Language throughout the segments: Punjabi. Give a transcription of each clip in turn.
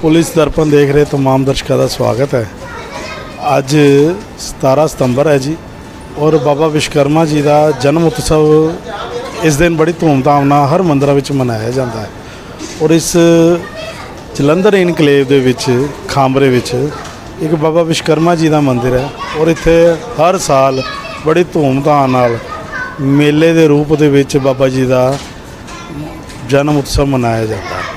ਪੁਲਿਸ ਦਰਪਣ ਦੇਖ ਰਹੇ तमाम ਦਰਸ਼ਕਾਂ ਦਾ ਸਵਾਗਤ ਹੈ ਅੱਜ 17 ਸਤੰਬਰ ਹੈ ਜੀ ਔਰ ਬਾਬਾ ਵਿਸ਼ਕਰਮਾ ਜੀ ਦਾ ਜਨਮ ਉਤਸਵ ਇਸ ਦਿਨ ਬੜੀ ਧੂਮਧਾਮ ਨਾਲ ਹਰ ਮੰਦਰਾਂ ਵਿੱਚ ਮਨਾਇਆ ਜਾਂਦਾ ਹੈ ਔਰ ਇਸ ਜਲੰਧਰ ਇਨਕਲੇਵ ਦੇ ਵਿੱਚ ਖਾਂਬਰੇ ਵਿੱਚ ਇੱਕ ਬਾਬਾ ਵਿਸ਼ਕਰਮਾ ਜੀ ਦਾ ਮੰਦਿਰ ਹੈ ਔਰ ਇੱਥੇ ਹਰ ਸਾਲ ਬੜੀ ਧੂਮਧਾਮ ਨਾਲ ਮੇਲੇ ਦੇ ਰੂਪ ਦੇ ਵਿੱਚ ਬਾਬਾ ਜੀ ਦਾ ਜਨਮ ਉਤਸਵ ਮਨਾਇਆ ਜਾਂਦਾ ਹੈ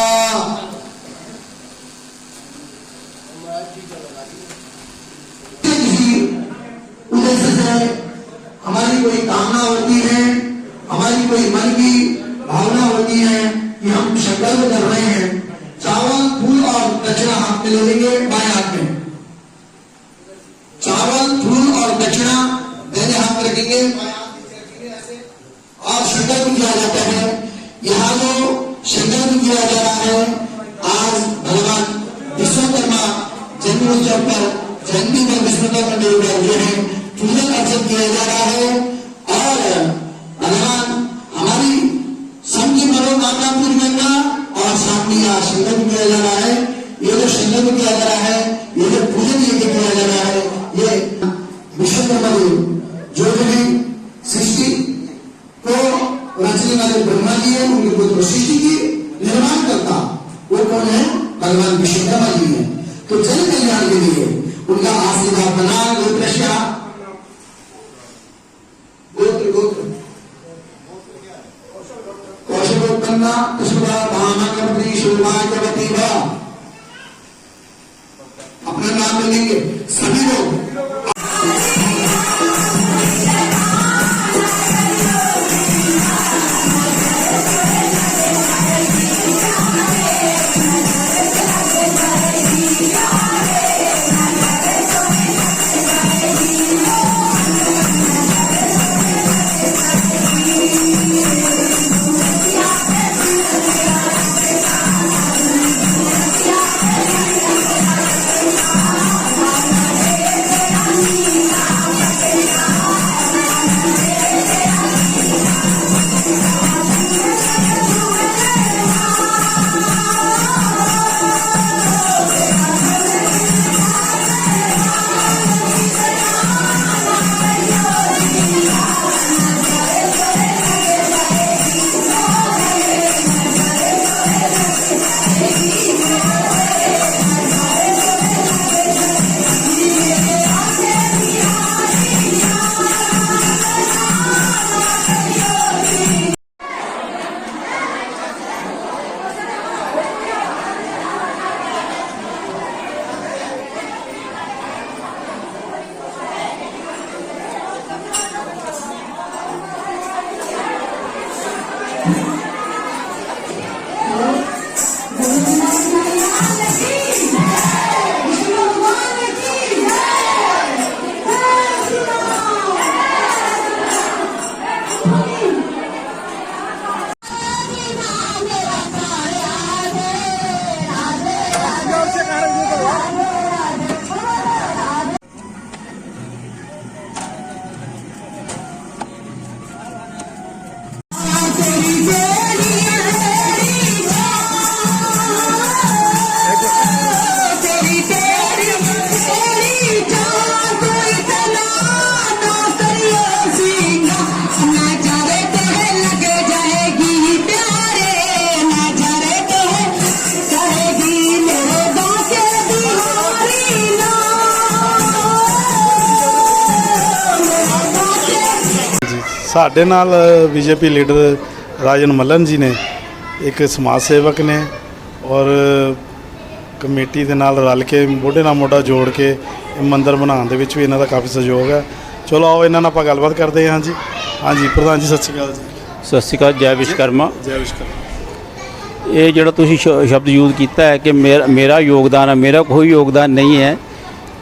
पूजन अर्चन किया जा रहा है अपना नाम ले लेंगे सभी लोग ਜੀ ਸਾਡੇ ਨਾਲ ਬੀਜੇਪੀ ਲੀਡਰ ਰਾਜਨ ਮੱਲਨ ਜੀ ਨੇ ਇੱਕ ਸਮਾਜ ਸੇਵਕ ਨੇ ਔਰ ਕਮੇਟੀ ਦੇ ਨਾਲ ਰਲ ਕੇ ਮੋਢੇ ਨਾਲ ਮੋਢਾ ਜੋੜ ਕੇ ਇਹ ਮੰਦਿਰ ਬਣਾਉਣ ਦੇ ਵਿੱਚ ਵੀ ਇਹਨਾਂ ਦਾ ਕਾਫੀ ਸਹਿਯੋਗ ਹੈ। ਚਲੋ ਆਓ ਇਹਨਾਂ ਨਾਲ ਆਪਾਂ ਗੱਲਬਾਤ ਕਰਦੇ ਹਾਂ ਜੀ। ਹਾਂਜੀ ਪ੍ਰਧਾਨ ਜੀ ਸਤਿ ਸ਼੍ਰੀ ਅਕਾਲ ਜੀ। ਸਤਿ ਸ਼੍ਰੀ ਅਕਾਲ ਜੈ ਵਿਸ਼ਕਰਮਾ ਜੈ ਵਿਸ਼ਕਰਮਾ ਇਹ ਜਿਹੜਾ ਤੁਸੀਂ ਸ਼ਬਦ ਯੂਜ਼ ਕੀਤਾ ਹੈ ਕਿ ਮੇਰਾ ਮੇਰਾ ਯੋਗਦਾਨ ਹੈ ਮੇਰਾ ਕੋਈ ਯੋਗਦਾਨ ਨਹੀਂ ਹੈ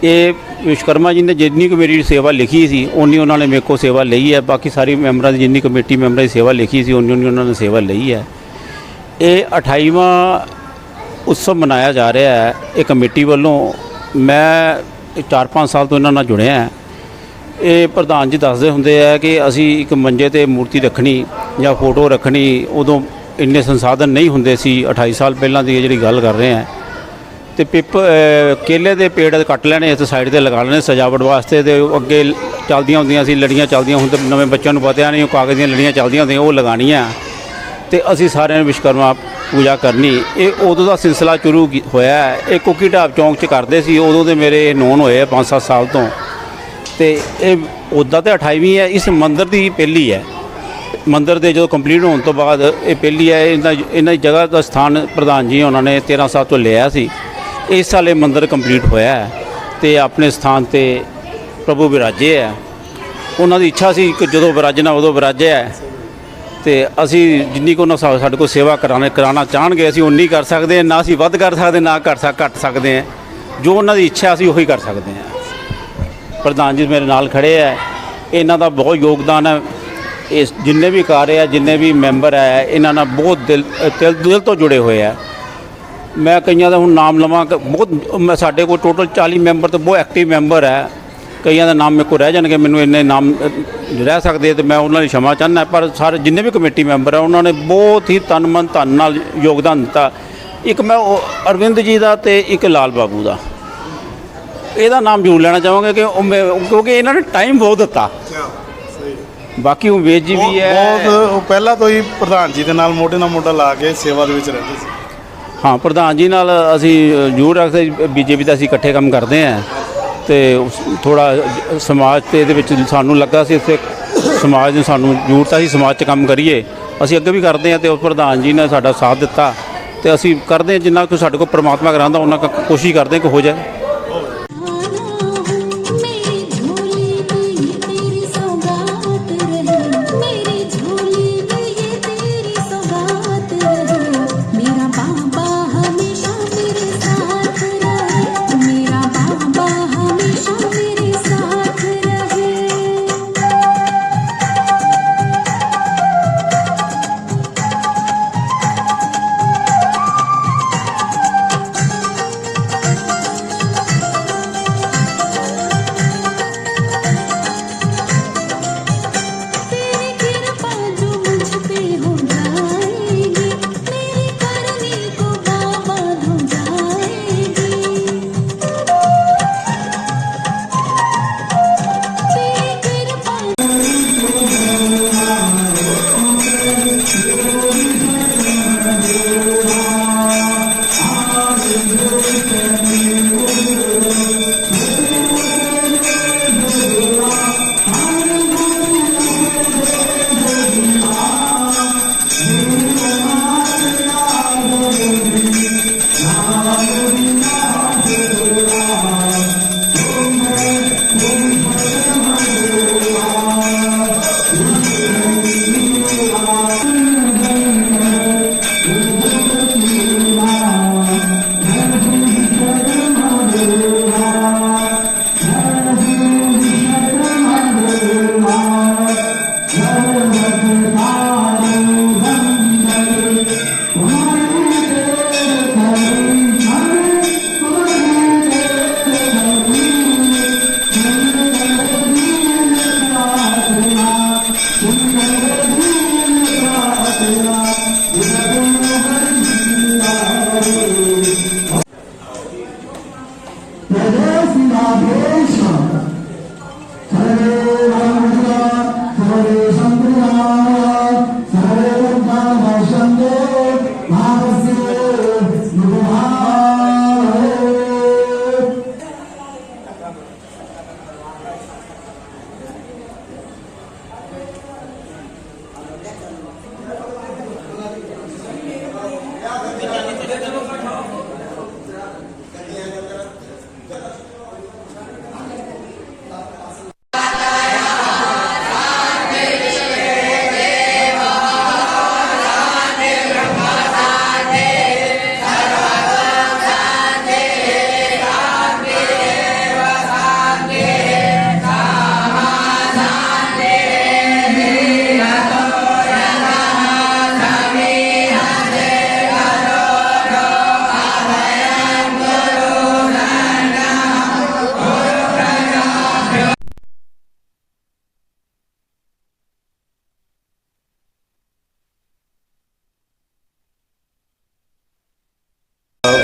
ਇਹ ਵਿਸ਼ਕਰਮਾ ਜੀ ਨੇ ਜਿੰਨੀ ਕੁ ਮੇਰੀ ਸੇਵਾ ਲਿਖੀ ਸੀ ਉਨੀ ਉਹਨਾਂ ਨੇ ਮੇਰੇ ਕੋਲ ਸੇਵਾ ਲਈ ਹੈ। ਬਾਕੀ ਸਾਰੀ ਮੈਂਬਰਾਂ ਦੀ ਜਿੰਨੀ ਕਮੇਟੀ ਮੈਂਬਰਾਂ ਦੀ ਸੇਵਾ ਲਿਖੀ ਸੀ ਉਨੀ ਉਨੀ ਉਹਨਾਂ ਨੇ ਸੇਵਾ ਲਈ ਹੈ। ਇਹ 28ਵਾਂ ਉਤਸਵ ਮਨਾਇਆ ਜਾ ਰਿਹਾ ਹੈ। ਇਹ ਕਮੇਟੀ ਵੱਲੋਂ ਮੈਂ 4-5 ਸਾਲ ਤੋਂ ਇਹਨਾਂ ਨਾਲ ਜੁੜਿਆ ਹਾਂ। ਇਹ ਪ੍ਰਧਾਨ ਜੀ ਦੱਸਦੇ ਹੁੰਦੇ ਆ ਕਿ ਅਸੀਂ ਇੱਕ ਮੰਜੇ ਤੇ ਮੂਰਤੀ ਰੱਖਣੀ ਜਾਂ ਫੋਟੋ ਰੱਖਣੀ, ਉਦੋਂ ਇੰਨੇ ਸੰਸਾਧਨ ਨਹੀਂ ਹੁੰਦੇ ਸੀ। 28 ਸਾਲ ਪਹਿਲਾਂ ਦੀ ਇਹ ਜਿਹੜੀ ਗੱਲ ਕਰ ਰਹੇ ਆ ਤੇ ਪਿੱਪ ਕੇਲੇ ਦੇ ਪੇੜ ਕੱਟ ਲੈਣੇ, ਇਸ ਸਾਈਡ ਤੇ ਲਗਾ ਲੈਣੇ ਸਜਾਵਟ ਵਾਸਤੇ ਤੇ ਅੱਗੇ ਚੱਲਦੀਆਂ ਹੁੰਦੀਆਂ ਸੀ, ਲੜੀਆਂ ਚੱਲਦੀਆਂ, ਹੁਣ ਤਾਂ ਨਵੇਂ ਬੱਚਿਆਂ ਨੂੰ ਪਤਾ ਨਹੀਂ ਉਹ ਕਾਗਜ਼ ਦੀਆਂ ਲੜੀਆਂ ਚੱਲਦੀਆਂ ਹੁੰਦੀਆਂ, ਉਹ ਲਗਾਉਣੀਆਂ। ਤੇ ਅਸੀਂ ਸਾਰਿਆਂ ਨੇ ਵਿਸ਼ਕਰਮਾ ਪੂਜਾ ਕਰਨੀ। ਇਹ ਉਦੋਂ ਦਾ ਸਿਲਸਿਲਾ ਸ਼ੁਰੂ ਕੀ- ਹੋਇਆ ਇਹ ਕੁੱਕੀ ਢਾਬ ਚੌਂਕ 'ਚ ਕਰਦੇ ਸੀ, ਉਦੋਂ ਦੇ ਮੇਰੇ ਨੋਨ ਹੋਏ 5-7 ਸਾਲ ਤੋਂ। ਤੇ ਇਹ ਉੱਦਾਂ ਤੇ 28ਵੀਂ ਹੈ, ਇਸ ਮੰਦਿਰ ਦੀ ਪਹਿਲੀ ਹੈ। ਮੰਦਿਰ ਦੇ ਜਦੋਂ ਕੰਪਲੀਟ ਹੋਣ ਤੋਂ ਬਾਅਦ ਇਹ ਪਹਿਲੀ ਹੈ, ਇਹਨਾਂ ਇਹਨਾਂ ਦੀ ਜਗ੍ਹਾ ਦਾ ਸਥਾਨ ਪ੍ਰਧਾਨ ਜੀ ਉਹਨਾਂ ਨੇ 13 ਸਾਲ ਤੋਂ ਲਿਆ ਸੀ। ਇਸ ਸਾਲ ਇਹ ਮੰਦਿਰ ਕੰਪਲੀਟ ਹੋਇਆ ਹੈ ਤੇ ਆਪਣੇ ਸਥਾਨ ਤੇ ਪ੍ਰਭੂ ਵਿਰਾਜੇ ਹੈ। ਉਹਨਾਂ ਦੀ ਇੱਛਾ ਸੀ ਕਿ ਜਦੋਂ ਵਿਰਾਜਣਾ ਉਦੋਂ ਵਿਰਾਜਿਆ ਹੈ ਤੇ ਅਸੀਂ ਜਿੰਨੀ ਕੋ ਉਹਨਾਂ ਸਾ- ਸਾਡੇ ਕੋਲ ਸੇਵਾ ਕਰਾਣੇ ਕਰਾਉਣਾ ਚਾਹਣਗੇ, ਅਸੀਂ ਉਨੀ ਕਰ ਸਕਦੇ ਹਾਂ, ਨਾ ਅਸੀਂ ਵੱਧ ਕਰ ਸਕਦੇ, ਨਾ ਘੱਟ ਸਕ ਘੱਟ ਸਕਦੇ ਹਾਂ। ਜੋ ਉਹਨਾਂ ਦੀ ਇੱਛਾ ਅਸੀਂ ਉਹੀ ਕਰ ਸਕਦੇ ਹਾਂ। ਪ੍ਰਧਾਨ ਜੀ ਮੇਰੇ ਨਾਲ ਖੜੇ ਹੈ। ਇਹਨਾਂ ਦਾ ਬਹੁਤ ਯੋਗਦਾਨ ਹੈ। ਇਸ ਜਿੰਨੇ ਵੀ ਕਾਰਜ ਹੈ, ਜਿੰਨੇ ਵੀ ਮੈਂਬਰ ਹੈ, ਇਹਨਾਂ ਨਾਲ ਬਹੁਤ ਦਿਲ ਦਿਲ ਦਿਲ ਤੋਂ ਜੁੜੇ ਹੋਏ ਆ ਮੈਂ ਕਈਆਂ ਦਾ ਹੁਣ ਨਾਮ ਲਵਾਂ ਬਹੁਤ ਸਾਡੇ ਕੋਲ ਟੋਟਲ 40 ਮੈਂਬਰ ਤੇ ਬਹੁਤ ਐਕਟਿਵ ਮੈਂਬਰ ਹੈ। ਕਈਆਂ ਦਾ ਨਾਮ ਮੇਰੇ ਕੋਲ ਰਹਿ ਜਾਣਗੇ ਮੈਨੂੰ ਇੰਨੇ ਨਾਮ ਰਹਿ ਸਕਦੇ ਤੇ ਮੈਂ ਉਹਨਾਂ ਲਈ ਸ਼ਮਾ ਚਾਹਨਾ ਪਰ ਸਾਰੇ ਜਿੰਨੇ ਵੀ ਕਮੇਟੀ ਮੈਂਬਰ ਆ ਉਹਨਾਂ ਨੇ ਬਹੁਤ ਹੀ ਤਨ ਮਨ ਧਨ ਨਾਲ ਯੋਗਦਾਨ ਦਿੱਤਾ। ਇੱਕ ਮੈਂ ਅਰਵਿੰਦ ਜੀ ਦਾ ਤੇ ਇੱਕ ਲਾਲ ਬਾਬੂ ਦਾ। ਇਹਦਾ ਨਾਮ ਜ਼ਰੂਰ ਲੈਣਾ ਚਾਹਾਂਗੇ ਕਿ ਕਿਉਂਕਿ ਇਹਨਾਂ ਨੇ ਟਾਈਮ ਬਹੁਤ ਦਿੱਤਾ। ਬਾਕੀ ਉਹ ਵੇਜ ਜੀ ਵੀ ਹੈ। ਬਹੁਤ ਪਹਿਲਾਂ ਤੋਂ ਹੀ ਪ੍ਰਧਾਨ ਜੀ ਦੇ ਨਾਲ ਮੋਢੇ ਨਾਲ ਮੋਢਾ ਲਾ ਕੇ ਸੇਵਾ ਦੇ ਵਿੱਚ ਰਹਿੰਦੇ ਸੀ। ਹਾਂ, ਪ੍ਰਧਾਨ ਜੀ ਨਾਲ ਅਸੀਂ ਜ਼ਰੂਰ ਰੱਖਦੇ ਬੀਜੇਪੀ ਦਾ ਅਸੀਂ ਇਕੱਠੇ ਕੰਮ ਕਰਦੇ ਹਾਂ। ਤੇ ਥੋੜਾ ਸਮਾਜ ਤੇ ਇਹਦੇ ਵਿੱਚ ਸਾਨੂੰ ਲੱਗਾ ਸੀ ਇੱਥੇ ਸਮਾਜ ਨੂੰ ਸਾਨੂੰ ਜ਼ਰੂਰਤ ਆ ਸੀ ਸਮਾਜ 'ਚ ਕੰਮ ਕਰੀਏ। ਅਸੀਂ ਅੱਗੇ ਵੀ ਕਰਦੇ ਹਾਂ ਤੇ ਉਹ ਪ੍ਰਧਾਨ ਜੀ ਨੇ ਸਾਡਾ ਸਾਥ ਦਿੱਤਾ। ਤੇ ਅਸੀਂ ਕਰਦੇ ਹਾਂ ਜਿੰਨਾ ਕੁ ਸਾਡੇ ਕੋਲ ਪ੍ਰਮਾਤਮਾ ਕਰਾਂਦਾ ਉਹਨਾਂ ਕੁ, ਕੋਸ਼ਿਸ਼ ਕਰਦੇ ਹਾਂ ਕਿ ਹੋ ਜਾਏ।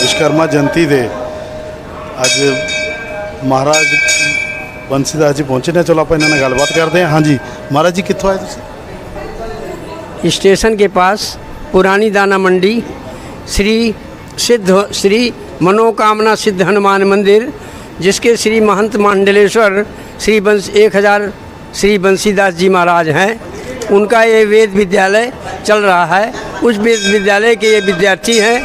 ਵਿਸ਼ਕਰਮਾ ਜਯੰਤੀ ਦੇ ਅੱਜ ਮਹਾਰਾਜ ਬੰਸੀਦਾਸ ਜੀ ਪਹੁੰਚੇ ਨੇ ਚਲੋ ਆਪਾਂ ਇਹਨਾਂ ਨਾਲ ਗੱਲਬਾਤ ਕਰਦੇ ਹਾਂ ਹਾਂਜੀ ਮਹਾਰਾਜ ਜੀ ਕਿੱਥੋਂ ਆਏ ਤੁਸੀਂ स्टेशन के पास पुरानी दाना मंडी श्री सिद्ध श्री मनोकामना सिद्ध हनुमान मंदिर जिसके श्री महंत मंडलेश्वर श्री बंस एक हज़ार श्री बंसीदास जी महाराज हैं उनका ये वेद विद्यालय चल रहा है उस वेद विद्यालय के ये विद्यार्थी हैं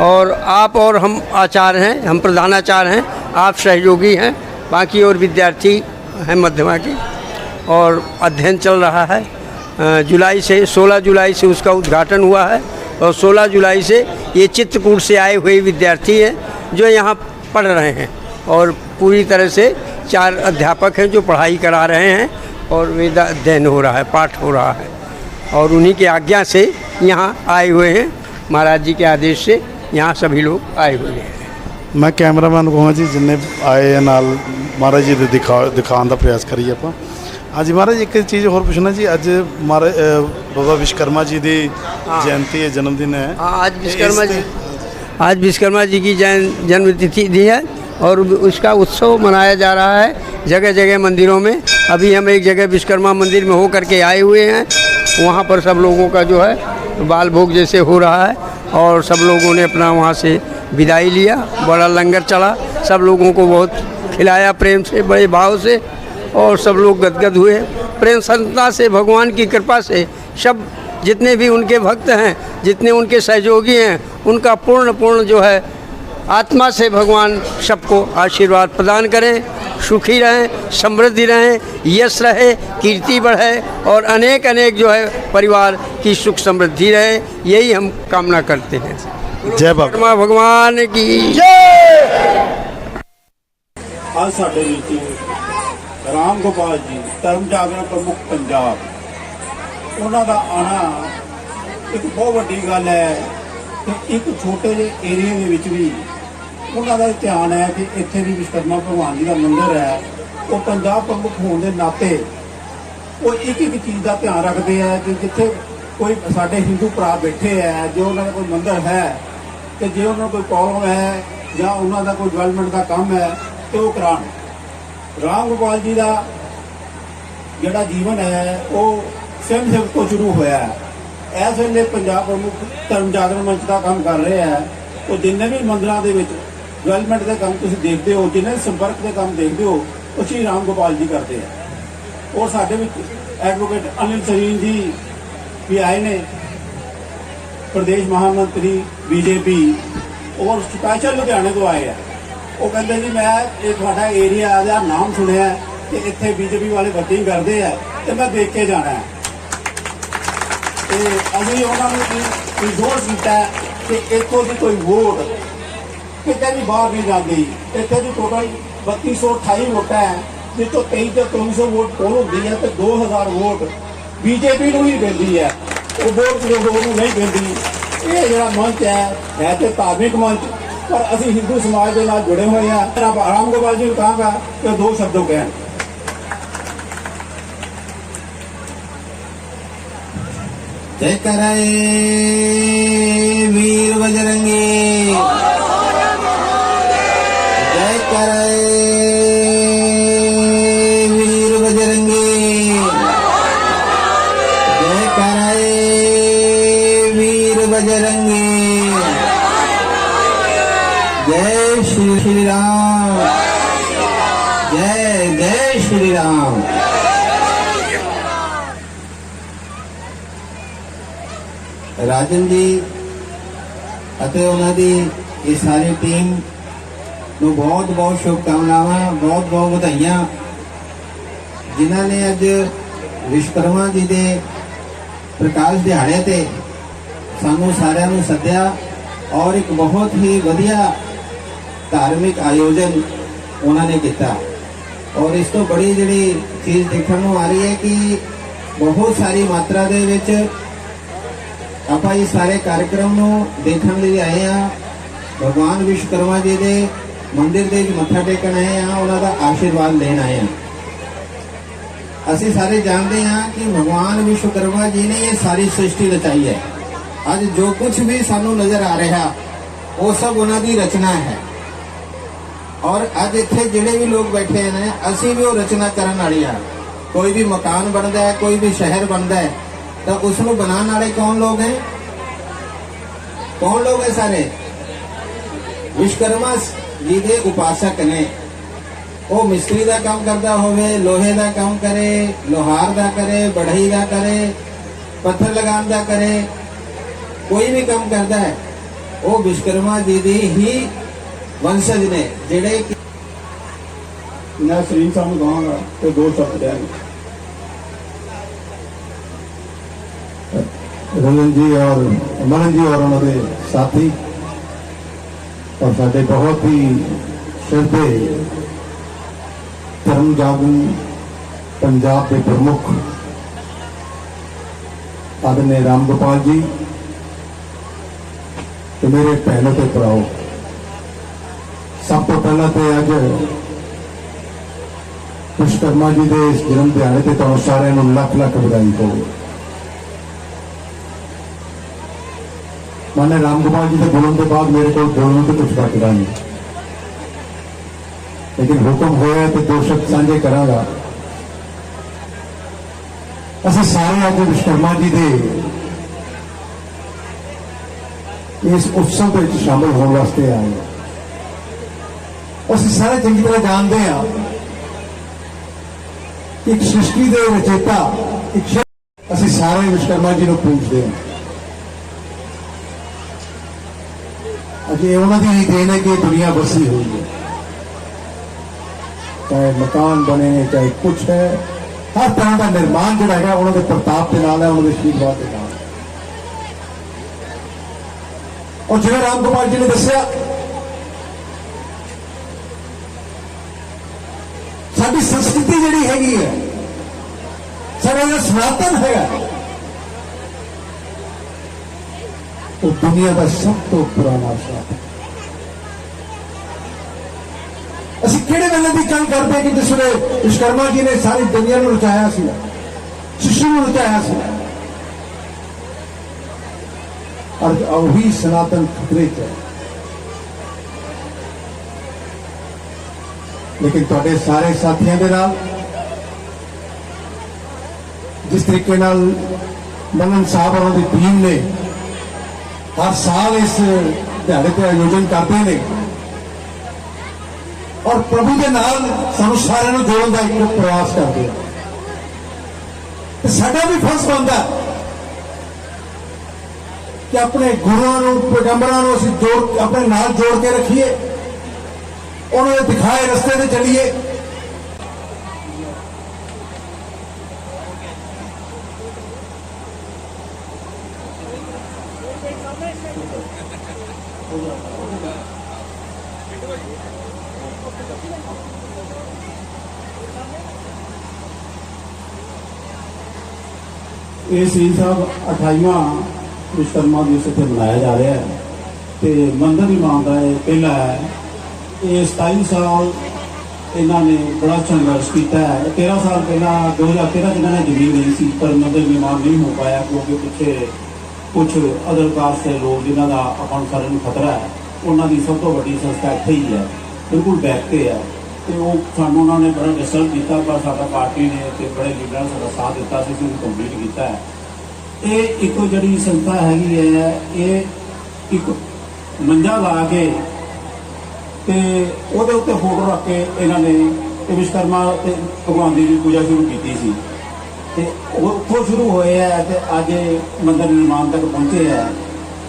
और आप और हम आचार्य हैं, हम प्रधानाचार्य हैं, आप सहयोगी हैं, बाकी और विद्यार्थी हैं मध्यमा के और अध्ययन चल रहा है। जुलाई से 16 जुलाई से उसका उद्घाटन हुआ है और 16 जुलाई से ये चित्रकूट से आए हुए विद्यार्थी हैं जो यहाँ पढ़ रहे हैं और पूरी तरह से चार अध्यापक हैं जो पढ़ाई करा रहे हैं और वेदा अध्ययन हो रहा है, पाठ हो रहा है। और उन्हीं की आज्ञा से यहाँ आए हुए हैं। महाराज जी के आदेश से यहाँ सभी लोग आए हुए हैं ਮੈਂ ਕੈਮਰਾਮੈਨ ਨੂੰ ਕਹਾਂ ਜੀ ਜਿੰਨੇ ਆਏ ਆ ਨਾਲ ਮਹਾਰਾਜ ਜੀ ਦੇ ਦਿਖਾ ਦਿਖਾਉਣ ਦਾ ਪ੍ਰਯਾਸ ਕਰੀਏ ਆਪਾਂ ਹਾਂਜੀ ਮਹਾਰਾਜ ਇੱਕ ਚੀਜ਼ ਹੋਰ ਪੁੱਛਣਾ ਜੀ ਅੱਜ ਮਹਾਰਾਜ ਅ, ਬਾਬਾ ਵਿਸ਼ਕਰਮਾ ਜੀ ਦੀ ਜਯੰਤੀ ਹੈ ਜਨਮ ਦਿਨ ਹੈ हाँ आज विश्वकर्मा इस- जी आज विश्वकर्मा जी की जैन जन्म तिथि दी है और उसका उत्सव मनाया जा रहा है जगह जगह मंदिरों में अभी हम एक जगह विश्वकर्मा मंदिर में हो करके आए हुए हैं वहाँ पर सब लोगों का जो है बाल भोग जैसे हो रहा है और सब लोगों ने अपना वहाँ से विदाई लिया, बड़ा लंगर चला सब लोगों को बहुत खिलाया प्रेम से, बड़े भाव से, और सब लोग गदगद हुए। प्रेम संता से, भगवान की कृपा से, सब जितने भी उनके भक्त हैं, जितने उनके सहयोगी हैं, उनका पूर्ण पूर्ण जो है आत्मा से भगवान सबको आशीर्वाद प्रदान करें सुखी रहें समृद्धि रहें यश रहे कीर्ति बढ़े और अनेक अनेक जो है परिवार की सुख समृद्धि रहे यही हम कामना करते हैं ਜੈ ਬਾਬਾ कर्मा भगवान की ਅੱਜ ਸਾਡੇ ਵਿੱਚ ਰਾਮ ਗੋਪਾਲ ਜੀ ਧਰਮ ਜਾਗਰਣ ਪ੍ਰਮੁੱਖ ਪੰਜਾਬ ਉਹਨਾਂ ਦਾ ਆਣਾ ਇੱਕ ਬਹੁਤ ਵੱਡੀ ਗੱਲ ਹੈ ਕਿ ਇੱਕ ਛੋਟੇ ਜਿਹੇ ਏਰੀਆ ਦੇ ਵਿੱਚ ਵੀ ਉਹਨਾਂ ਦਾ ਇਹ ਧਿਆਨ ਹੈ ਕਿ ਇੱਥੇ ਵੀ ਵਿਸ਼ਵਕਰਮਾ ਭਗਵਾਨ ਜੀ ਦਾ ਮੰਦਿਰ ਹੈ, ਉਹ ਪੰਜਾਬ ਪ੍ਰਮੁੱਖ ਹੋਣ ਦੇ ਨਾਤੇ ਉਹ ਇੱਕ ਇੱਕ ਚੀਜ਼ ਦਾ ਧਿਆਨ ਰੱਖਦੇ ਆ ਕਿ ਜਿੱਥੇ ਕੋਈ ਸਾਡੇ ਹਿੰਦੂ ਭਰਾ ਬੈਠੇ ਆ, ਜੇ ਉਹਨਾਂ ਦਾ ਕੋਈ ਮੰਦਿਰ ਹੈ ਤੇ ਜੇ ਉਹਨਾਂ ਨੂੰ ਕੋਈ ਪ੍ਰੋਬਲਮ ਹੈ ਜਾਂ ਉਹਨਾਂ ਦਾ ਕੋਈ ਡਿਵੈਲਪਮੈਂਟ ਦਾ ਕੰਮ ਹੈ ਤੇ ਉਹ ਕਰਾਉਣ। ਰਾਮ ਗੋਪਾਲ ਜੀ ਦਾ ਜਿਹੜਾ ਜੀਵਨ ਹੈ, ਉਹ ਸਵੈਂ ਸੇਵਕ ਤੋਂ ਸ਼ੁਰੂ ਹੋਇਆ ਹੈ। ਇਸ ਵੇਲੇ ਪੰਜਾਬ ਪ੍ਰਮੁੱਖ ਧਰਮ ਜਾਗਰਣ ਮੰਚ ਦਾ ਕੰਮ ਕਰ ਰਿਹਾ ਹੈ ਉਹ ਜਿੰਨੇ ਵੀ ਮੰਦਰਾਂ ਦੇ ਵਿੱਚ ਡਿਵੈਲਪਮੈਂਟ ਦੇ ਕੰਮ ਤੁਸੀਂ ਦੇਖਦੇ ਹੋ, ਜਿੰਨੇ ਵੀ ਸੰਪਰਕ ਦੇ ਕੰਮ ਦੇਖਦੇ ਹੋ, ਉਹ ਸ਼੍ਰੀ ਰਾਮ ਗੋਪਾਲ ਜੀ ਕਰਦੇ ਆ। ਔਰ ਸਾਡੇ ਵਿੱਚ ਐਡਵੋਕੇਟ ਅਨਿਲ ਸਰੀਨ ਜੀ ਵੀ ਆਏ ਨੇ, ਪ੍ਰਦੇਸ਼ ਮਹਾਮੰਤਰੀ ਬੀਜੇਪੀ ਔਰ ਸਪੈਸ਼ਲ ਲੁਧਿਆਣੇ ਤੋਂ ਆਏ ਆ। ਉਹ ਕਹਿੰਦੇ ਜੀ, ਮੈਂ ਇਹ ਤੁਹਾਡਾ ਏਰੀਆ ਦਾ ਨਾਮ ਸੁਣਿਆ ਹੈ ਕਿ ਇੱਥੇ ਬੀਜੇਪੀ ਵਾਲੇ ਵੋਟਿੰਗ ਕਰਦੇ ਆ ਤੇ ਮੈਂ ਦੇਖ ਕੇ ਜਾਣਾ ਹੈ। ਤੇ ਅਸੀਂ ਉਹਨਾਂ ਨੂੰ ਵੀ ਜ਼ੋਰ ਕੀਤਾ ਕਿ ਇੱਥੋਂ ਦੀ ਕੋਈ ਵੋਟ ਕਿਤੇ ਵੀ ਬਾਹਰ ਨਹੀਂ ਜਾਂਦੀ। ਇੱਥੇ ਦੀ ਟੋਟਲ 3228 ਵੋਟਾਂ ਹੈ ਜਿਸ ਤੋਂ 23 ਤੋਂ 2400 ਵੋਟ ਕੋਲ ਹੁੰਦੀ ਹੈ ਤੇ 2000 ਵੋਟ ਬੀਜੇਪੀ ਨੂੰ ਹੀ ਦਿੰਦੀ ਹੈ। ਉਹ ਵੋਟ ਕਿਸੇ ਹੋਰ ਨੂੰ ਨਹੀਂ ਦਿੰਦੀ। ਇਹ ਜਿਹੜਾ ਮੰਚ ਹੈ ਹੈ ਤੇ ਧਾਰਮਿਕ ਮੰਚ, ਪਰ ਅਸੀਂ ਹਿੰਦੂ ਸਮਾਜ ਦੇ ਨਾਲ ਜੁੜੇ ਹੋਏ ਆ ਰੱਬ ਆਰਾਮ ਗੋਬਾਲ ਜੀ ਨੂੰ ਕਹਾਂਗਾ ਕਿ ਦੋ ਸ਼ਬਦੋ ਕਹਿਣ। ਜੈ ਕਰਾਏ ਵੀਰ ਬਜਰੰਗੀ ਜੈ ਸ਼੍ਰੀ ਰਾਮ ਰਾਜਨ ਜੀ ਅਤੇ ਉਹਨਾਂ ਦੀ ਇਹ ਸਾਰੀ ਟੀਮ ਨੂੰ ਬਹੁਤ ਬਹੁਤ ਸ਼ੁਭਕਾਮਨਾਵਾਂ, ਬਹੁਤ ਬਹੁਤ ਵਧਾਈਆਂ। ਜਿਨ੍ਹਾਂ ਨੇ ਅੱਜ ਵਿਸ਼ਵਕਰਮਾ ਜੀ ਦੇ ਪ੍ਰਕਾਸ਼ ਦਿਹਾੜੇ ਤੇ ਸਾਨੂੰ ਸਾਰਿਆਂ ਨੂੰ ਸੱਦਿਆ ਔਰ ਇੱਕ ਬਹੁਤ ਹੀ ਵਧੀਆ ਧਾਰਮਿਕ ਆਯੋਜਨ ਉਹਨਾਂ ਨੇ ਕੀਤਾ। ਔਰ ਇਸ ਤੋਂ ਬੜੀ ਜਿਹੜੀ ਚੀਜ਼ ਦੇਖਣ ਨੂੰ ਆ ਰਹੀ ਹੈ ਕਿ ਬਹੁਤ ਸਾਰੀ ਮਾਤਰਾ ਦੇ ਵਿੱਚ ਆਪਾਂ ਇਸ ਸਾਰੇ ਕਾਰਜਕ੍ਰਮ ਨੂੰ ਦੇਖਣ ਲਈ ਆਏ ਆ ਭਗਵਾਨ ਵਿਸ਼ਵਕਰਮਾ ਜੀ ਦੇ ਮੰਦਿਰ ਦੇ ਵਿੱਚ ਮੱਥਾ ਟੇਕਣ ਆਏ ਆ ਉਹਨਾਂ ਦਾ ਆਸ਼ੀਰਵਾਦ ਲੈਣ ਆਏ ਆ ਅਸੀਂ ਸਾਰੇ ਜਾਣਦੇ ਹਾਂ ਕਿ ਭਗਵਾਨ ਵਿਸ਼ਵਕਰਮਾ ਜੀ ਨੇ ਇਹ ਸਾਰੀ ਸ੍ਰਿਸ਼ਟੀ ਰਚਾਈ ਹੈ। ਅੱਜ ਜੋ ਕੁਝ ਵੀ ਸਾਨੂੰ ਨਜ਼ਰ ਆ ਰਿਹਾ, ਉਹ ਸਭ ਉਹਨਾਂ ਦੀ ਰਚਨਾ ਹੈ। ਔਰ ਅੱਜ ਇੱਥੇ ਜਿਹੜੇ ਵੀ ਲੋਕ ਬੈਠੇ ਨੇ, ਅਸੀਂ ਵੀ ਉਹ ਰਚਨਾ ਕਰਨ ਵਾਲੇ ਆ। ਕੋਈ ਵੀ ਮਕਾਨ ਬਣਦਾ ਹੈ, ਕੋਈ ਵੀ ਸ਼ਹਿਰ ਬਣਦਾ ਹੈ, ਤਾਂ ਉਸ ਨੂੰ ਬਣਾਉਣ ਵਾਲੇ ਕੌਣ ਲੋਕ ਹੈ ਕੌਣ ਲੋਕ ਹੈ ਸਾਰੇ? ਵਿਸ਼ਕਰਮਾ ਜੀ ਦੇ ਉਪਾਸਕ ਨੇ। ਉਹ ਮਿਸਤਰੀ ਦਾ ਕੰਮ ਕਰਦਾ ਹੋਵੇ, ਲੋਹੇ ਦਾ ਕੰਮ ਕਰੇ, ਲੋਹਾਰ ਦਾ ਕਰੇ ਬੜਈ ਦਾ ਕਰੇ, ਪੱਥਰ ਲਗਾਉਣ ਦਾ ਕਰੇ, ਕੋਈ ਵੀ ਕੰਮ ਕਰਦਾ ਹੈ, ਉਹ ਵਿਸ਼ਕਰਮਾ ਜੀ ਦੀ ਹੀ ਵੰਸ਼ਜ ਨੇ, ਜਿਹੜੇ ਮੈਂ ਸਰੀਨ ਸਾਹਿਬ ਨੂੰ ਕਹਾਂਗਾ ਤੇ ਦੋ ਸ਼ਬਦ ਹੈ ਰਮਨ ਜੀ ਔਰ ਅਮਨ ਜੀ ਔਰ ਉਹਨਾਂ ਦੇ ਸਾਥੀ। ਔਰ ਸਾਡੇ ਬਹੁਤ ਹੀ ਸ਼ਰਧੇ ਧਰਮ ਜਾਗੂ ਪੰਜਾਬ ਦੇ ਪ੍ਰਮੁੱਖ ਆਦਨੇ ਰਾਮ ਗੋਪਾਲ ਜੀ। ਤੇ ਮੇਰੇ ਪਹਿਲੇ ਤੇ ਭਰਾਓ ਸਭ ਤੋਂ ਪਹਿਲਾਂ ਤੇ ਅੱਜ ਵਿਸ਼ਵਕਰਮਾ ਜੀ ਦੇ ਇਸ ਜਨਮ ਦਿਹਾੜੇ ਤੇ ਤੁਹਾਨੂੰ ਸਾਰਿਆਂ ਨੂੰ ਲੱਖ ਲੱਖ ਵਧਾਈ ਹੋਵੇ ਮਾਨੇ ਰਾਮ ਗੋਪਾਲ ਜੀ ਦੇ ਬੋਲਣ ਤੋਂ ਬਾਅਦ ਮੇਰੇ ਕੋਲ ਬੋਲਣ ਨੂੰ ਤਾਂ ਕੁਝ ਬਚਦਾ ਨਹੀਂ। ਲੇਕਿਨ ਹੁਕਮ ਹੋਇਆ ਤੇ ਦੋ ਸ਼ਬਦ ਸਾਂਝੇ ਕਰਾਂਗਾ। ਅਸੀਂ ਸਾਰੇ ਅੱਜ ਵਿਸ਼ਵਕਰਮਾ ਜੀ ਦੇ ਇਸ ਉਤਸਵ ਵਿੱਚ ਸ਼ਾਮਲ ਹੋਣ ਵਾਸਤੇ ਆਏ ਹਾਂ। ਅਸੀਂ ਸਾਰੇ ਚੰਗੀ ਤਰ੍ਹਾਂ ਜਾਣਦੇ ਹਾਂ। ਇੱਕ ਸ੍ਰਿਸ਼ਟੀ ਦੇ ਰਚੇਤਾ ਇੱਕ ਸ਼ਖਸ- ਅਸੀਂ ਸਾਰੇ ਵਿਸ਼ਕਰਮਾ ਜੀ ਨੂੰ ਪੂਜਦੇ ਹਾਂ। ਅਜੇ ਉਹਨਾਂ ਦੀ ਹੀ ਦੇਣ ਹੈ ਕਿ ਇਹ ਦੁਨੀਆ ਵਸੀ ਹੋਈ ਹੈ। ਚਾਹੇ ਮਕਾਨ ਬਣੇ ਨੇ ਚਾਹੇ ਕੁਝ ਹੈ, ਹਰ ਤਰ੍ਹਾਂ ਦਾ ਨਿਰਮਾਣ ਜਿਹੜਾ ਹੈਗਾ, ਉਹਨਾਂ ਦੇ ਪ੍ਰਤਾਪ ਦੇ ਨਾਲ ਹੈ, ਉਹਨਾਂ ਦੇ ਆਸ਼ੀਰਵਾਦ ਦੇ ਨਾਲ। ਔਰ ਜਿਵੇਂ ਰਾਮ ਕੁਮਾਰ ਜੀ ਨੇ ਦੱਸਿਆ ਸਾਡੀ ਸੰਸਕ੍ਰਿਤੀ ਜਿਹੜੀ ਹੈਗੀ ਹੈ, ਸਾਡਾ ਜਿਹੜਾ ਸਨਾਤਨ ਹੈਗਾ ਉਹ ਦੁਨੀਆ ਦਾ ਸਭ ਤੋਂ ਪੁਰਾਣਾ ਸ਼ਾਸਨ ਅਸੀਂ ਕਿਹੜੇ ਵੇਲੇ ਦੀ ਗੱਲ ਕਰਦੇ ਹਾਂ ਕਿ ਜਿਸ ਵੇਲੇ ਵਿਸ਼ਕਰਮਾ ਜੀ ਨੇ ਸਾਰੀ ਦੁਨੀਆ ਨੂੰ ਰਚਾਇਆ ਸੀ, ਸ਼ਿਸ਼ੂ ਨੂੰ ਰਚਾਇਆ ਸੀ। ਔਰ ਉਹੀ ਸਨਾਤਨ ਖਤਰੇ ਚ ਹੈ। ਲੇਕਿਨ ਤੁਹਾਡੇ ਸਾਰੇ ਸਾਥੀਆਂ ਦੇ ਨਾਲ, ਜਿਸ ਤਰੀਕੇ ਨਾਲ ਮਨਨ ਸਾਹਿਬ ਉਹਨਾਂ ਦੀ ਟੀਮ ਨੇ ਹਰ ਸਾਲ ਇਸ ਦਿਹਾੜੇ ਤੇ ਆਯੋਜਨ ਕਰਦੇ ਨੇ। ਔਰ ਪ੍ਰਭੂ ਦੇ ਨਾਲ ਸਾਨੂੰ ਸਾਰਿਆਂ ਨੂੰ ਜੋੜਨ ਦਾ ਇੱਕ ਪ੍ਰਯਾਸ ਕਰਦੇ ਆ। ਤੇ ਸਾਡਾ ਵੀ ਫਰਜ਼ ਬਣਦਾ ਕਿ ਆਪਣੇ ਗੁਰੂਆਂ ਨੂੰ, ਪੈਗੰਬਰਾਂ ਨੂੰ ਅਸੀਂ ਜੋੜ, ਆਪਣੇ ਨਾਲ ਜੋੜ ਕੇ ਰੱਖੀਏ। ਉਹਨਾਂ ਦੇ ਦਿਖਾਏ ਰਸਤੇ ਤੇ ਚੱਲੀਏ ਇਹ ਸ੍ਰੀ ਸਾਹਿਬ 28ਵਾਂ ਵਿਸ਼ਕਰਮਾ ਦਿਵਸ ਇੱਥੇ ਮਨਾਇਆ ਜਾ ਰਿਹਾ ਹੈ ਤੇ ਮੰਦਰ ਨਿਰਮਾਣ ਦਾ ਇਹ ਪਹਿਲਾ ਹੈ ਇਹ 27 ਸਾਲ ਇਹਨਾਂ ਨੇ ਬੜਾ ਸੰਘਰਸ਼ ਕੀਤਾ ਹੈ। 13 ਸਾਲ ਪਹਿਲਾਂ 2013 ਇਹਨਾਂ ਨੇ ਜ਼ਮੀਨ ਲਈ ਸੀ, ਪਰ ਮੰਦਰ ਨਿਰਮਾਣ ਨਹੀਂ ਹੋ ਪਾਇਆ, ਕਿਉਂਕਿ ਪਿੱਛੇ ਕੁਝ ਅਦਰ ਕਾਸਟ ਦੇ ਲੋਕ ਜਿਨ੍ਹਾਂ ਦਾ ਆਪਾਂ ਨੂੰ ਸਾਰਿਆਂ ਨੂੰ ਖਤਰਾ ਹੈ, ਉਹਨਾਂ ਦੀ ਸਭ ਤੋਂ ਵੱਡੀ ਸੰਸਥਾ ਇੱਥੇ ਹੀ ਹੈ, ਬਿਲਕੁਲ ਬੈਕ ਤੇ ਹੈ। ਤੇ ਉਹ ਸਾਨੂੰ ਉਹਨਾਂ ਨੇ ਬੜਾ ਰਿਸਰਚ ਕੀਤਾ ਪਰ ਸਾਡਾ ਪਾਰਟੀ ਨੇ ਤੇ ਬੜੇ ਲੀਡਰਾਂ ਨੇ ਸਾਡਾ ਸਾਥ ਦਿੱਤਾ ਸੀ ਉਹਨੂੰ ਕੰਪਲੀਟ ਕੀਤਾ ਹੈ। ਇਹ ਇੱਕ ਜਿਹੜੀ ਸੰਸਥਾ ਹੈਗੀ ਹੈ, ਇਹ ਇੱਕ ਮੰਜਾ ਲਾ ਕੇ ਤੇ ਉਹਦੇ ਉੱਤੇ ਫੋਟੋ ਰੱਖ ਕੇ ਇਹਨਾਂ ਨੇ ਇਹ ਵਿਸ਼ਕਰਮਾ ਤੇ ਭਗਵਾਨ ਦੀ ਪੂਜਾ ਸ਼ੁਰੂ ਕੀਤੀ ਸੀ। ਤੇ ਉੱਥੋਂ ਸ਼ੁਰੂ ਹੋਏ ਹੈ ਤੇ ਅੱਜ ਇਹ ਮੰਦਿਰ ਨਿਰਮਾਣ ਤੱਕ ਪਹੁੰਚੇ ਹੈ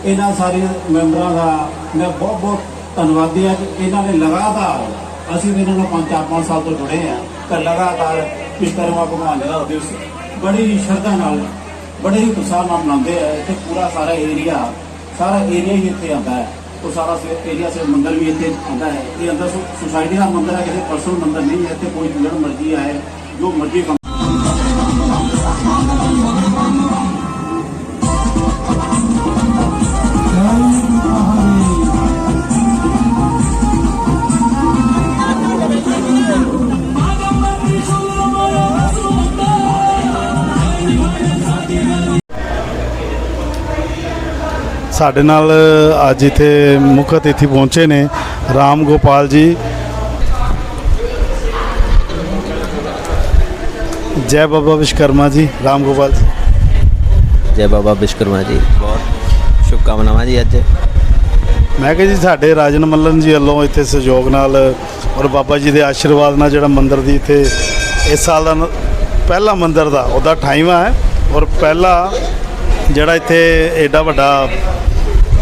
ਇਹਨਾਂ ਸਾਰੇ ਮੈਂਬਰਾਂ ਦਾ ਮੈਂ ਬਹੁਤ ਬਹੁਤ ਧੰਨਵਾਦੀ ਹਾਂ ਕਿ ਇਹਨਾਂ ਨੇ ਲਗਾਤਾਰ ਅਸੀਂ ਇਹਨਾਂ ਨਾਲ ਪੰਜ, ਚਾਰ, ਪੰਜ ਸਾਲ ਤੋਂ ਜੁੜੇ ਆ ਤਾਂ ਲਗਾਤਾਰ ਵਿਸ਼ਕਰਮਾ ਭਗਵਾਨ ਜੀ ਦਾ ਦਿਵਸ ਬੜੀ ਸ਼ਰਧਾ ਨਾਲ, ਬੜੇ ਹੀ ਉਤਸ਼ਾਹ ਨਾਲ ਮਨਾਉਂਦੇ ਆ। ਇੱਥੇ ਪੂਰਾ ਸਾਰਾ ਏਰੀਆ ਸਾਰਾ ਏਰੀਆ ਹੀ ਇੱਥੇ ਆਉਂਦਾ ਹੈ। ਉਹ ਸਾਰਾ ਏਰੀਆ ਸੇ ਮੰਦਰ ਵੀ ਇੱਥੇ ਆਉਂਦਾ ਹੈ। ਇਹ ਅੰਦਰ ਸੁਸਾਇਟੀ ਦਾ ਮੰਦਰ ਹੈ, ਕਿਸੇ ਪਰਸਨਲ ਮੰਦਰ ਨਹੀਂ ਹੈ। ਇੱਥੇ ਕੋਈ ਜਿਹੜਾ ਮਰਜ਼ੀ ਆਏ, ਜੋ ਮਰਜ਼ੀ ਸਾਡੇ ਨਾਲ ਅੱਜ ਇੱਥੇ ਮੁੱਖ ਅਤਿਥੀ ਪਹੁੰਚੇ ਨੇ ਰਾਮ ਗੋਪਾਲ ਜੀ। ਜੈ ਬਾਬਾ ਵਿਸ਼ਕਰਮਾ ਜੀ ਰਾਮ ਗੋਪਾਲ ਜੀ। ਜੈ ਬਾਬਾ ਵਿਸ਼ਕਰਮਾ ਜੀ ਬਹੁਤ ਸ਼ੁਭਕਾਮਨਾਵਾਂ ਜੀ ਅੱਜ। ਮੈਂ ਕਿਹਾ ਜੀ ਸਾਡੇ ਰਾਜਨ ਮੱਲਨ ਜੀ ਵੱਲੋਂ ਇੱਥੇ ਸਹਿਯੋਗ ਨਾਲ ਔਰ ਬਾਬਾ ਜੀ ਦੇ ਆਸ਼ੀਰਵਾਦ ਨਾਲ ਜਿਹੜਾ ਮੰਦਿਰ ਦੀ ਇੱਥੇ ਇਸ ਸਾਲ ਦਾ ਪਹਿਲਾ ਮੰਦਿਰ ਦਾ ਉਹਦਾ 28ਵਾਂ ਹੈ। ਔਰ ਪਹਿਲਾ ਜਿਹੜਾ ਇੱਥੇ ਐਡਾ ਵੱਡਾ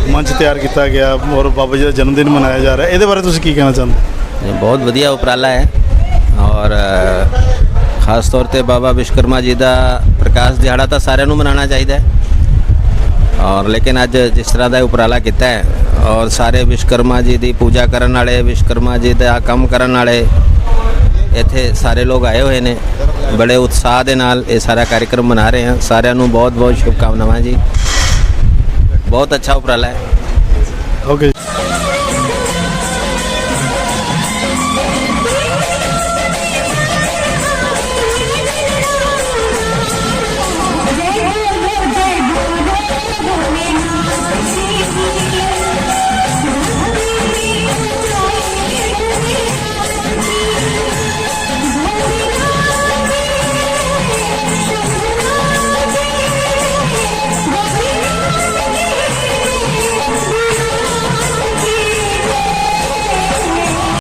ਮੰਚ ਤਿਆਰ ਕੀਤਾ ਗਿਆ ਔਰ ਬਾਬਾ ਜੀ ਦਾ ਜਨਮ ਦਿਨ ਮਨਾਇਆ ਜਾ ਰਿਹਾ। ਇਹਦੇ ਬਾਰੇ ਤੁਸੀਂ ਕੀ ਕਹਿਣਾ ਚਾਹੁੰਦੇ? ਹੋ ਬਹੁਤ ਵਧੀਆ ਉਪਰਾਲਾ ਹੈ ਔਰ ਖਾਸ ਤੌਰ ਤੇ ਬਾਬਾ ਵਿਸ਼ਕਰਮਾ ਜੀ ਦਾ ਪ੍ਰਕਾਸ਼ ਦਿਹਾੜਾ ਤਾਂ ਸਾਰਿਆਂ ਨੂੰ ਮਨਾਉਣਾ ਚਾਹੀਦਾ ਹੈ। ਔਰ ਲੇਕਿਨ ਅੱਜ ਜਿਸ ਤਰ੍ਹਾਂ ਦਾ ਇਹ ਉਪਰਾਲਾ ਕੀਤਾ ਹੈ ਔਰ ਸਾਰੇ ਵਿਸ਼ਕਰਮਾ ਜੀ ਦੀ ਪੂਜਾ ਕਰਨ ਵਾਲੇ ਵਿਸ਼ਕਰਮਾ ਜੀ ਦਾ ਕੰਮ ਕਰਨ ਵਾਲੇ ਇੱਥੇ ਸਾਰੇ ਲੋਕ ਆਏ ਹੋਏ ਨੇ। ਬੜੇ ਉਤਸ਼ਾਹ ਦੇ ਨਾਲ ਇਹ ਸਾਰਾ ਕਾਰਜਕ੍ਰਮ ਮਨਾ ਰਹੇ ਹਾਂ। ਸਾਰਿਆਂ ਨੂੰ ਬਹੁਤ ਬਹੁਤ ਸ਼ੁਭਕਾਮਨਾਵਾਂ ਜੀ। ਬਹੁਤ ਅੱਛਾ ਉਪਰਾਲਾ ਹੈ। ਓਕੇ